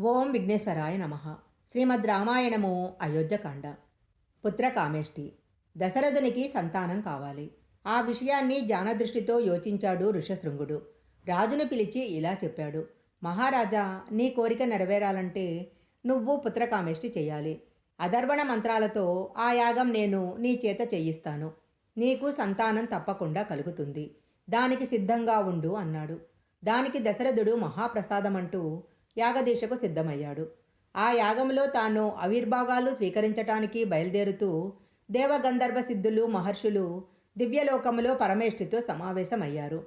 ఓం విఘ్నేశ్వరాయ నమ. శ్రీమద్ రామాయణము అయోధ్యకాండ. పుత్రకామేష్టి. దశరథునికి సంతానం కావాలి. ఆ విషయాన్ని జానదృష్టితో యోచించాడు ఋషశృంగుడు. రాజును పిలిచి ఇలా చెప్పాడు. మహారాజా నీ కోరిక నెరవేరాలంటే నువ్వు పుత్రకామేష్టి చేయాలి. అధర్వణ మంత్రాలతో ఆ యాగం నేను నీ చేత చేయిస్తాను. నీకు సంతానం తప్పకుండా కలుగుతుంది. దానికి సిద్ధంగా ఉండు అన్నాడు. దానికి దశరథుడు మహాప్రసాదమంటూ యాగదీక్షకు సిద్ధమయ్యాడు. ఆ యాగంలో తాను ఆవిర్భాగాలు స్వీకరించటానికి బయలుదేరుతూ దేవగంధర్వ సిద్ధులు మహర్షులు దివ్యలోకములో పరమేష్ఠితో సమావేశమయ్యారు.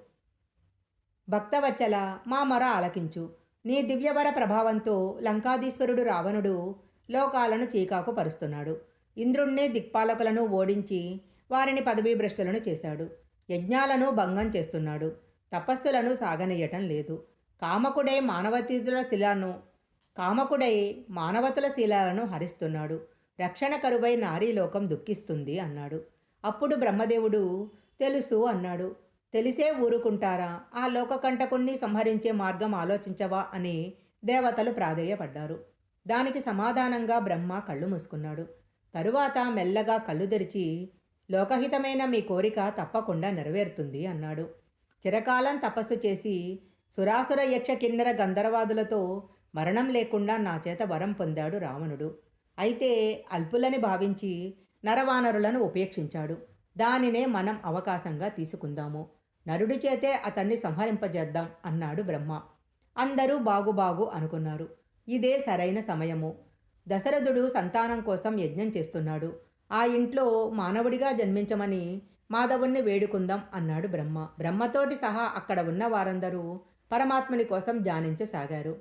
భక్తవచ్చల మా మొర ఆలకించు. నీ దివ్యవర ప్రభావంతో లంకాధీశ్వరుడు రావణుడు లోకాలను చీకాకు పరుస్తున్నాడు. ఇంద్రుణ్ణి దిక్పాలకులను ఓడించి వారిని పదవీభ్రష్టులను చేశాడు. యజ్ఞాలను భంగం చేస్తున్నాడు. తపస్సులను సాగనీయటం లేదు. కామకుడే మానవతీతుల శిలను కామకుడై మానవతుల శీలాలను హరిస్తున్నాడు. రక్షణ కరువై నారీలోకం దుఃఖిస్తుంది అన్నాడు. అప్పుడు బ్రహ్మదేవుడు తెలుసు అన్నాడు. తెలిసే ఊరుకుంటారా? ఆ లోకకంటకుణ్ణి సంహరించే మార్గం ఆలోచించవా? అని దేవతలు ప్రాధేయపడ్డారు. దానికి సమాధానంగా బ్రహ్మ కళ్ళు మూసుకున్నాడు. తరువాత మెల్లగా కళ్ళు తెరిచి లోకహితమైన మీ కోరిక తప్పకుండా నెరవేరుతుంది అన్నాడు. చిరకాలం తపస్సు చేసి సురాసుర యక్ష కిన్నెర గంధర్వాదులతో మరణం లేకుండా నా చేత వరం పొందాడు రావణుడు. అయితే అల్పులని భావించి నరవానరులను ఉపేక్షించాడు. దానినే మనం అవకాశంగా తీసుకుందాము. నరుడి చేతే అతన్ని సంహరింపజేద్దాం అన్నాడు బ్రహ్మ. అందరూ బాగు బాగు అనుకున్నారు. ఇదే సరైన సమయము. దశరథుడు సంతానం కోసం యజ్ఞం చేస్తున్నాడు. ఆ ఇంట్లో మానవుడిగా జన్మించమని మాధవుణ్ణి వేడుకుందాం అన్నాడు బ్రహ్మ. బ్రహ్మతోటి సహా అక్కడ ఉన్న వారందరూ పరమాత్మని కోసం ధ్యానించసాగారు.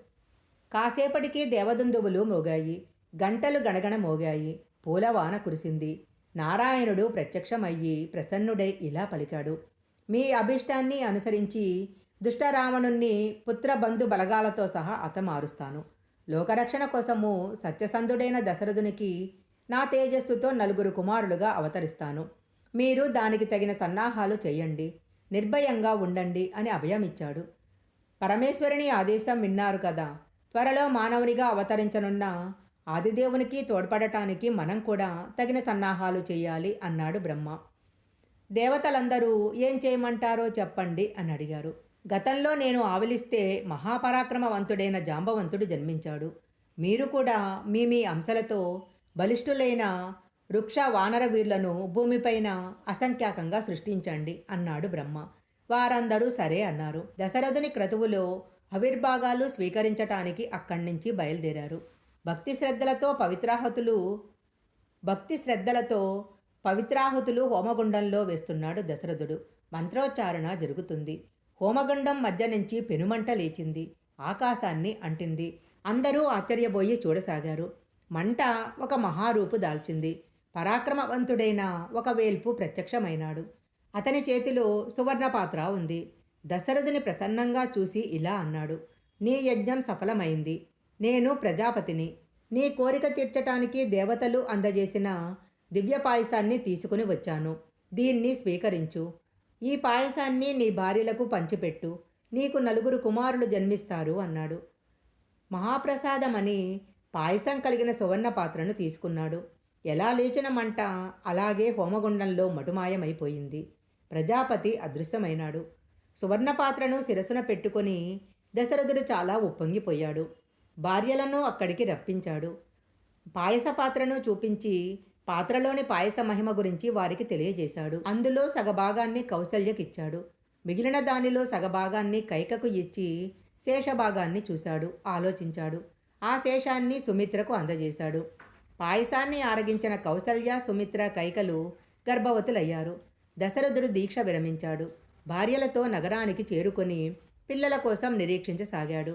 కాసేపటికి దేవదందువులు మోగాయి. గంటలు గణగణ మోగాయి. పూలవాన కురిసింది. నారాయణుడు ప్రత్యక్షమయ్యి ప్రసన్నుడై ఇలా పలికాడు. మీ అభిష్టాన్ని అనుసరించి దుష్టరావణుణ్ణి పుత్రబంధు బలగాలతో సహా అతమారుస్తాను లోకరక్షణ కోసము సత్యసంధుడైన దశరథునికి నా తేజస్సుతో నలుగురు కుమారులుగా అవతరిస్తాను. మీరు దానికి తగిన సన్నాహాలు చేయండి. నిర్భయంగా ఉండండి అని అభయమిచ్చాడు. పరమేశ్వరుని ఆదేశం విన్నారు కదా. త్వరలో మానవునిగా అవతరించనున్న ఆదిదేవునికి తోడ్పడటానికి మనం కూడా తగిన సన్నాహాలు చేయాలి అన్నాడు బ్రహ్మ. దేవతలందరూ ఏం చేయమంటారో చెప్పండి అని అడిగారు. గతంలో నేను ఆవలిస్తే మహాపరాక్రమవంతుడైన జాంబవంతుడు జన్మించాడు. మీరు కూడా మీ మీ అంశలతో బలిష్ఠులైన వృక్ష వానర వీరులను భూమిపైన అసంఖ్యాకంగా సృష్టించండి అన్నాడు బ్రహ్మ. వారందరూ సరే అన్నారు. దశరథుని క్రతువులో ఆవిర్భాగాలు స్వీకరించటానికి అక్కడి నుంచి బయలుదేరారు. భక్తి శ్రద్ధలతో పవిత్రాహతులు భక్తి శ్రద్ధలతో పవిత్రాహుతులు హోమగుండంలో వేస్తున్నాడు దశరథుడు. మంత్రోచ్చారణ జరుగుతుంది. హోమగుండం మధ్య నుంచి పెనుమంట లేచింది. ఆకాశాన్ని అంటింది. అందరూ ఆశ్చర్యపోయి చూడసాగారు. మంట ఒక మహారూపు దాల్చింది. పరాక్రమవంతుడైన ఒక వేల్పు ప్రత్యక్షమైనాడు. అతని చేతిలో సువర్ణ పాత్ర ఉంది. దశరథుని ప్రసన్నంగా చూసి ఇలా అన్నాడు. నీ యజ్ఞం సఫలమైంది. నేను ప్రజాపతిని. నీ కోరిక తీర్చటానికి దేవతలు అందజేసిన దివ్య పాయసాన్ని తీసుకుని వచ్చాను. దీన్ని స్వీకరించు. ఈ పాయసాన్ని నీ భార్యలకు పంచిపెట్టు. నీకు నలుగురు కుమారులు జన్మిస్తారు అన్నాడు. మహాప్రసాదమని పాయసం కలిగిన సువర్ణ పాత్రను తీసుకున్నాడు. ఎలా లేచిన మంట అలాగే హోమగుండంలో మటుమాయమైపోయింది. ప్రజాపతి అదృశ్యమైనాడు. సువర్ణపాత్రను శిరసున పెట్టుకొని దశరథుడు చాలా ఉప్పొంగిపోయాడు. భార్యలను అక్కడికి రప్పించాడు. పాయస పాత్రను చూపించి పాత్రలోని పాయస మహిమ గురించి వారికి తెలియజేశాడు. అందులో సగభాగాన్ని కౌసల్యకిచ్చాడు. మిగిలిన దానిలో సగభాగాన్ని కైకకు ఇచ్చి శేషభాగాన్ని చూశాడు. ఆలోచించాడు. ఆ శేషాన్ని సుమిత్రకు అందజేశాడు. పాయసాన్ని ఆరగించిన కౌసల్య సుమిత్ర కైకలు గర్భవతులయ్యారు. దశరథుడు దీక్ష విరమించాడు. భార్యలతో నగరానికి చేరుకొని పిల్లల కోసం నిరీక్షించసాగాడు.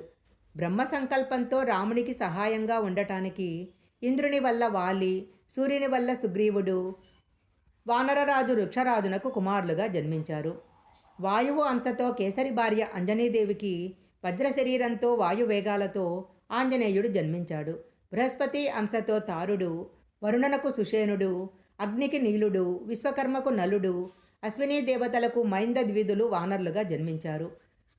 బ్రహ్మ సంకల్పంతో రామునికి సహాయంగా ఉండటానికి ఇంద్రుని వల్ల వాలి సూర్యుని వల్ల సుగ్రీవుడు వానరరాజు వృక్షరాజునకు కుమారులుగా జన్మించారు. వాయువు అంశతో కేసరి భార్య అంజనీదేవికి వజ్ర శరీరంతో వాయువేగాలతో ఆంజనేయుడు జన్మించాడు. బృహస్పతి అంశతో తారుడు వరుణనకు సుషేనుడు అగ్నికి నీలుడు విశ్వకర్మకు నలుడు అశ్విని దేవతలకు మైంద ద్విధులు వానరులుగా జన్మించారు.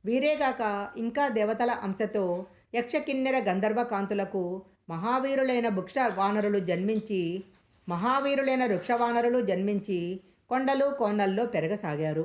వీరేగాక ఇంకా దేవతల అంశతో యక్షకిన్నెర గంధర్వ కాంతులకు మహావీరులైన వృక్ష వానరులు జన్మించి మహావీరులైన వృక్షవానరులు జన్మించి కొండలు కోనల్లో పెరగసాగారు.